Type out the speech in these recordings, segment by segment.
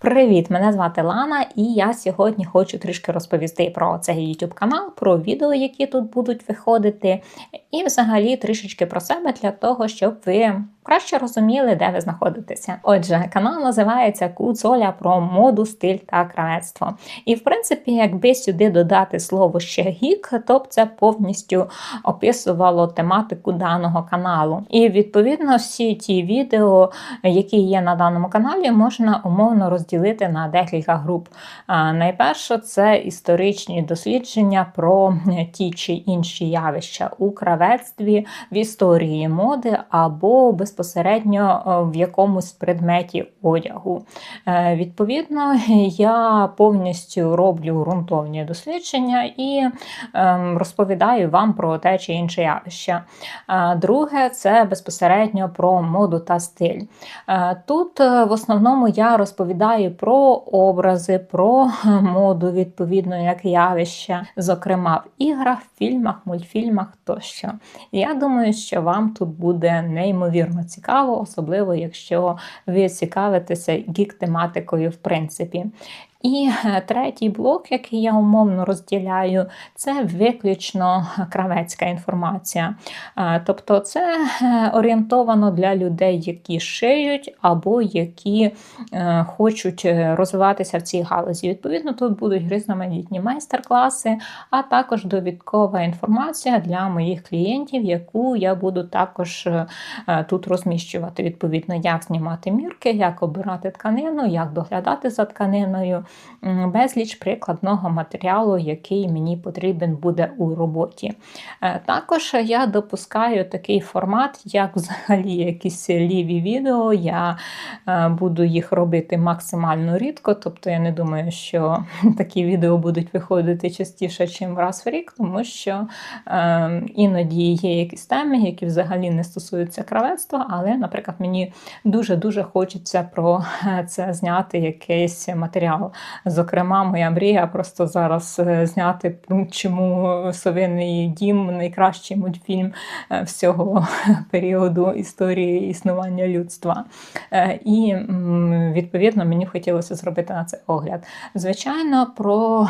Привіт! Мене звати Лана, і я сьогодні хочу трішки розповісти про цей YouTube канал, про відео, які тут будуть виходити, і взагалі трішечки про себе для того, щоб ви краще розуміли, де ви знаходитеся. Отже, канал називається Куцоля про моду, стиль та кравецтво. І в принципі, якби сюди додати слово ще гік, то б це повністю описувало тематику даного каналу. І відповідно всі ті відео, які є на даному каналі, можна умовно розділити на декілька груп. Найперше це історичні дослідження про ті чи інші явища у кравецтві, в історії моди або безпосередньо е, в якомусь предметі одягу. Е, Відповідно, я повністю роблю ґрунтовні дослідження і ем, розповідаю вам про те чи інше явище. Е, Друге, це безпосередньо про моду та стиль. Тут в основному я розповідаю про образи, про моду, відповідно, як явище, зокрема в іграх, фільмах, мультфільмах тощо. Я думаю, що вам тут буде неймовірно цікаво, особливо якщо ви цікавитеся гік-тематикою, в принципі. І е, третій блок, який я умовно розділяю, це виключно кравецька інформація. Е, Тобто, це е, орієнтовано для людей, які шиють або які хочуть розвиватися в цій галузі. Відповідно, тут будуть різноманітні майстер-класи, а також довідкова інформація для моїх клієнтів, яку я буду також тут розміщувати. Відповідно, як знімати мірки, як обирати тканину, як доглядати за тканиною, безліч прикладного матеріалу, який мені потрібен буде у роботі. Е, Також я допускаю такий формат, як взагалі якісь ліві відео. Я е, буду їх робити максимально рідко, тобто я не думаю, що такі відео будуть виходити частіше, ніж раз в рік, тому що е, іноді є якісь теми, які взагалі не стосуються кравецтва, але, наприклад, мені дуже-дуже хочеться про це зняти якийсь матеріал. Зокрема, моя мрія просто зараз е, зняти, чому совиний дім найкращий мультфільм е, всього періоду історії існування людства. Е, І відповідно мені хотілося зробити на це огляд. Звичайно, про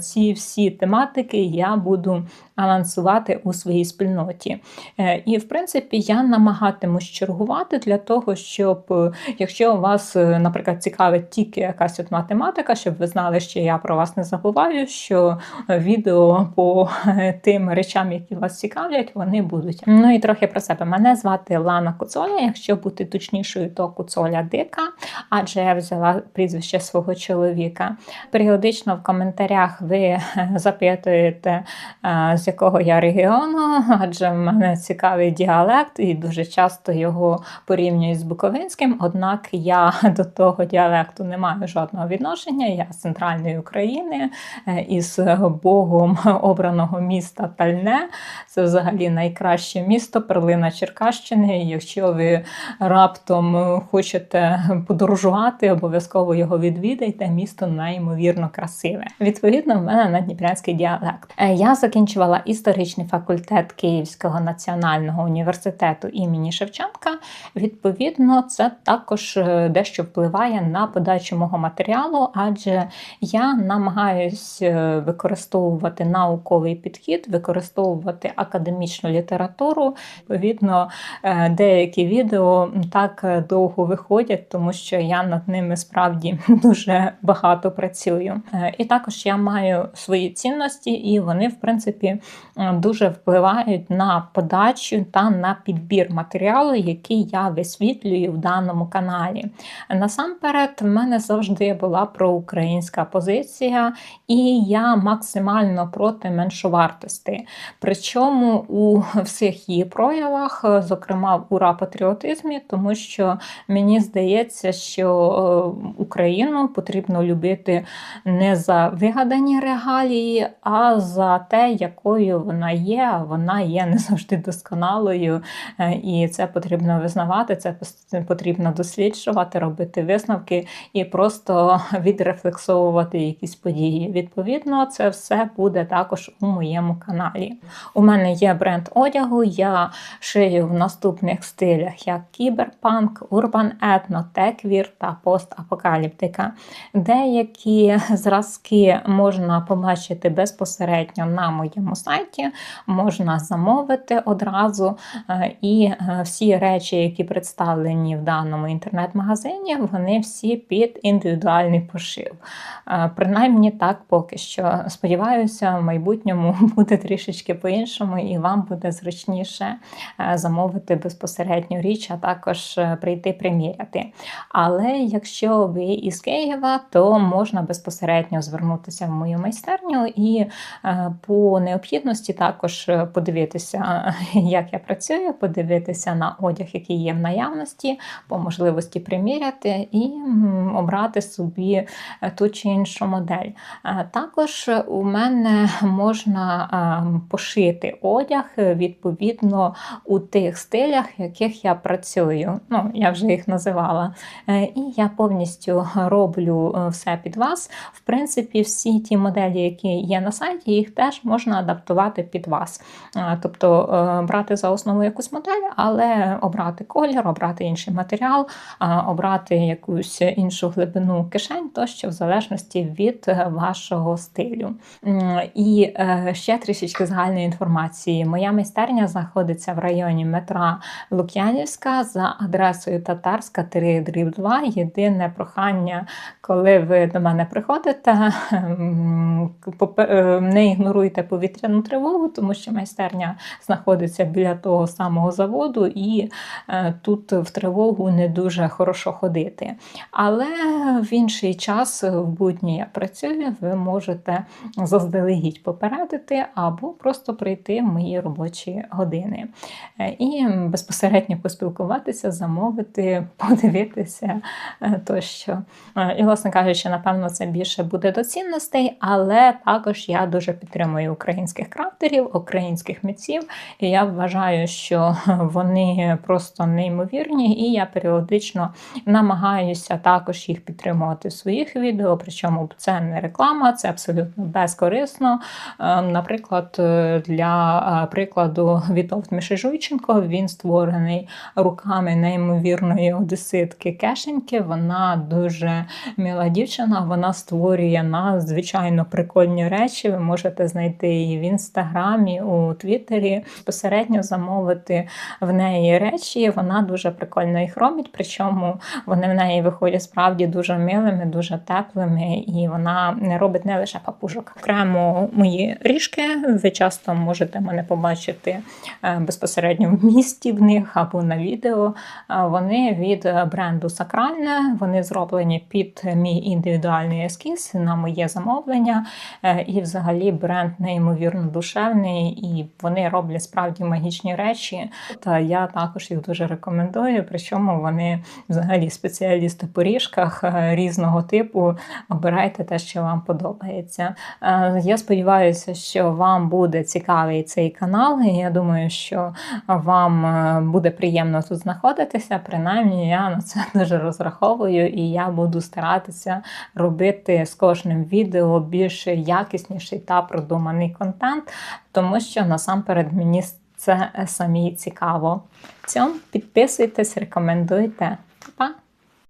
ці всі тематики я буду анонсувати у своїй спільноті. Е, І, в принципі, я намагатимусь чергувати для того, щоб, е, якщо вас, е, наприклад, цікавить тільки якась от математика, щоб ви знали, що я про вас не забуваю, що відео по тим речам, які вас цікавлять, вони будуть. Ну і трохи про себе. Мене звати Лана Куцоля, якщо бути точнішою, то Куцоля Дика, адже я взяла прізвище свого чоловіка. Періодично в коментарях ви запитуєте, з якого я регіону, адже в мене цікавий діалект, і дуже часто його порівнюють з Буковинським. Однак я до того діалекту не маю жодного відношення. Я з центральної України е, із Богом обраного міста Тальне. Це взагалі найкраще місто, перлина Черкащини. Якщо ви раптом хочете подорожувати, обов'язково його відвідайте. Місто неймовірно красиве. Відповідно, в мене надніпрянський діалект. Е, Я закінчувала історичний факультет Київського національного університету імені Шевченка. Відповідно, це також е, дещо впливає на подачу мого матеріалу, адже я намагаюсь е, використовувати науковий підхід, використовувати академічну літературу. Відповідно, е, деякі відео так довго виходять, тому що я над ними справді дуже багато працюю. І також я маю свої цінності, і вони, в принципі, дуже впливають на подачу та на підбір матеріалу, який я висвітлюю в даному каналі. Насамперед, в мене завжди була проукраїнська позиція, і я максимально проти меншовартості. Причому у всіх її проявах, е, зокрема в ура-патріотизмі, тому що мені здається, що е, Україну потрібно любити не за вигадані регалії, а за те, якою якою вона є, вона є не завжди досконалою, е, і це потрібно визнавати, це потрібно досліджувати, робити висновки і просто відрефлексовувати якісь події. Відповідно, це все буде також у моєму каналі. У мене є бренд одягу, я шию в наступних стилях, як кіберпанк, урбан етно, теквір та постапокаліптика. Деякі зразки можна побачити безпосередньо на моєму сайті, можна замовити одразу. Е, і е, всі речі, які представлені в даному інтернет-магазині, вони всі під індивідуальний пошив. Е, принаймні так поки що. Сподіваюся, в майбутньому буде трішечки по-іншому, і вам буде зручніше замовити безпосередню річ, а також прийти приміряти. Але якщо ви із Києва, то можна безпосередньо звернутися в мою майстерню і по необхідності також подивитися, як я працюю, подивитися на одяг, який є в наявності, по можливості приміряти і обрати собі е, ту чи іншу модель. Е, також у мене можна е, пошити одяг відповідно у тих стилях, в яких я працюю. Ну, я вже їх називала. І я повністю роблю все під вас. В принципі, всі ті моделі, які є на сайті, їх теж можна адаптувати під вас. Тобто брати за основу якусь модель, але обрати колір, обрати інший матеріал, обрати якусь іншу глибину кишень, тощо в залежності від е, вашого стилю. І е, ще трішечки загальної інформації. Моя майстерня знаходиться в районі метра Лук'янівська за адресою Татарська 3 дріб 2. Єдине прохання, коли ви до мене приходите, е, не ігноруйте повітряну тривогу, тому що майстерня знаходиться біля того самого заводу, і е, тут в тривогу не дуже хорошо ходити. Але в інший час, в будні я працюю, ви можете заздалегідь попередити або просто прийти в мої робочі години. Е, і безпосередньо поспілкуватися, замовити, подивитися е, тощо. І, власне кажучи, напевно, це більше буде до цінностей, але також я дуже підтримую українських крафтерів, українських митців, і я вважаю, що вони просто неймовірні, і я періодично намагаюся також їх підтримувати в своїх відео. Причому це не реклама, це абсолютно безкорисно. Ем, наприклад, е, для е, прикладу Вітовт Мишежуйченко він створений руками неймовірної одеситки Кешеньки. Вона дуже мила дівчина, вона створює надзвичайно прикольні речі. Ви можете знайти її інстаграмі, у Твіттері, безпосередньо замовити в неї речі. Вона дуже прикольно їх робить, причому вони в неї виходять справді дуже милими, дуже теплими, і вона не робить не лише папужок. Окремо мої ріжки. Ви часто можете мене побачити е, безпосередньо в місті в них або на відео. Вони від бренду Сакральне, вони зроблені під мій індивідуальний ескіз на моє замовлення. Е, і, взагалі, бренд неймовірно душевний, і вони роблять справді магічні речі. Та я також їх дуже рекомендую. Причому вони взагалі спеціалісти по ріжках е, різного типу. Обирайте те, що вам подобається. Е, я сподіваюся, що вам буде цікавий цей канал. і Я думаю, що вам е, буде приємно тут знаходитися. Принаймні, я на це дуже розраховую, і я буду старатися робити з кожним відео більш якісніший та продуманий контент, тому що насамперед мені це самі цікаво. Цьому підписуйтесь, рекомендуйте.